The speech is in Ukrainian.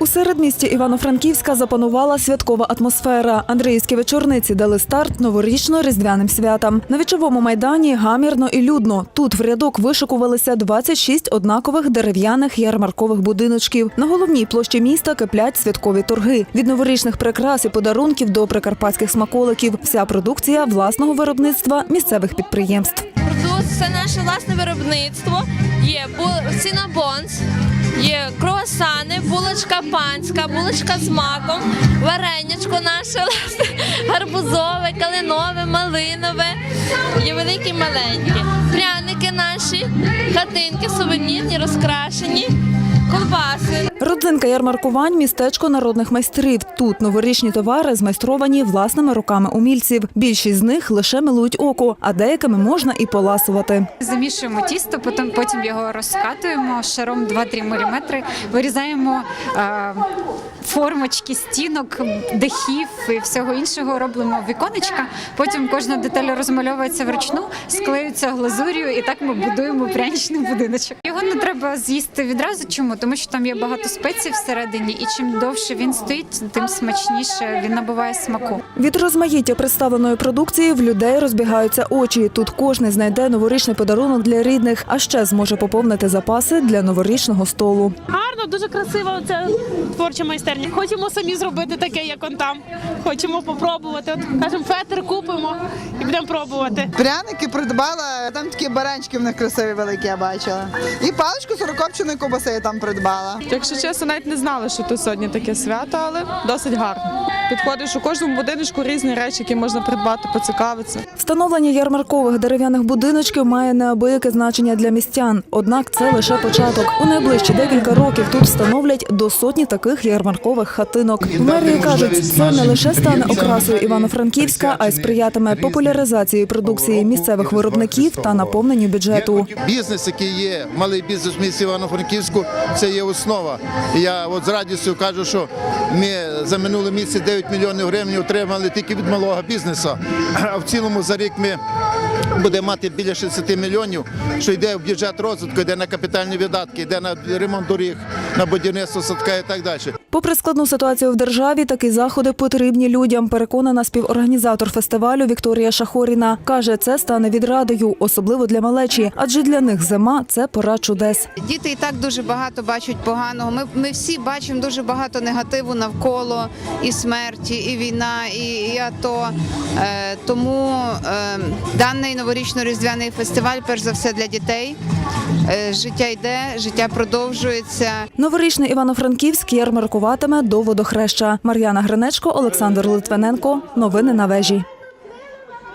У середмісті Івано-Франківська запанувала святкова атмосфера. Андріївські вечорниці дали старт новорічно-різдвяним святам. На вічовому майдані гамірно і людно. Тут в рядок вишикувалися 26 однакових дерев'яних ярмаркових будиночків. На головній площі міста киплять святкові торги. Від новорічних прикрас і подарунків до прикарпатських смаколиків. Вся продукція власного виробництва місцевих підприємств. Це наше власне виробництво. Є бу- цінабонс, є круасани, булочка панська, булочка з маком, варенячко наше гарбузове, калинове, малинове, є великі маленькі. Пряники наші, хатинки сувенірні, розкрашені, ковбаси. Родзинка ярмаркувань містечко народних майстрів. Тут новорічні товари змайстровані власними руками умільців. Більшість з них лише милують око, а деякими можна і поласувати. Замішуємо тісто, потім, його розкатуємо шаром 2-3 мм, вирізаємо е, формочки стінок, дахів і всього іншого, робимо віконечка. Потім кожна деталь розмальовується вручну, склеюється глазур'ю, і так ми будуємо пряничний будиночок. Його не треба з'їсти відразу. Чому? Тому що там є багато спецій всередині, і чим довше він стоїть, тим смачніше він набуває смаку. Від розмаїття представленої продукції в людей розбігаються очі. Тут кожен знайде новорічний подарунок для рідних, а ще зможе поповнити запаси для новорічного столу. Гарно, дуже красива ця творча майстерня. Хочемо самі зробити таке, як он там. Хочемо попробувати. От кажемо, фетр купимо і будемо пробувати. Пряники придбала, там такі баранчики в них красиві великі, я бачила. І паличку сорокопченої ковбаси я там придбала. Якщо чесно, навіть не знала, що тут сьогодні таке свято, але досить гарно. Підходиш у кожному будиночку різні речі, які можна придбати, поцікавитися. Встановлення ярмаркових дерев'яних будиночків має неабияке значення для містян. Однак це лише початок. У найближчі декілька років тут встановлять до сотні таких ярмаркових хатинок. В мерії кажуть, це не лише стане окрасою Івано-Франківська, а й сприятиме популяризації продукції місцевих виробників та наповненню бюджету. Бізнес, який є, малий бізнес в місті Івано-Франківську, це є основа. Я от з радістю кажу, що ми за минулий місяць 9 мільйонів гривень отримали тільки від малого бізнесу. А в цілому за рік ми будемо мати біля 60 мільйонів, що йде в бюджет розвитку, йде на капітальні видатки, йде на ремонт доріг, на будівництво садка і так далі. Попри складну ситуацію в державі, такі заходи потрібні людям. Переконана співорганізатор фестивалю Вікторія Шахоріна. Каже, це стане відрадою, особливо для малечі, адже для них зима це пора чудес. Діти і так дуже багато бачать поганого. Ми, ми всі бачимо дуже багато негативу навколо і смерті, і війна, і, і АТО. Е, тому е, даний новорічно-різдвяний фестиваль, перш за все, для дітей. Е, життя йде, життя продовжується. Новорічний Івано-Франківськ ярмаркуватиме до водохреща. Мар'яна Гринечко, Олександр Литвиненко. Новини на вежі.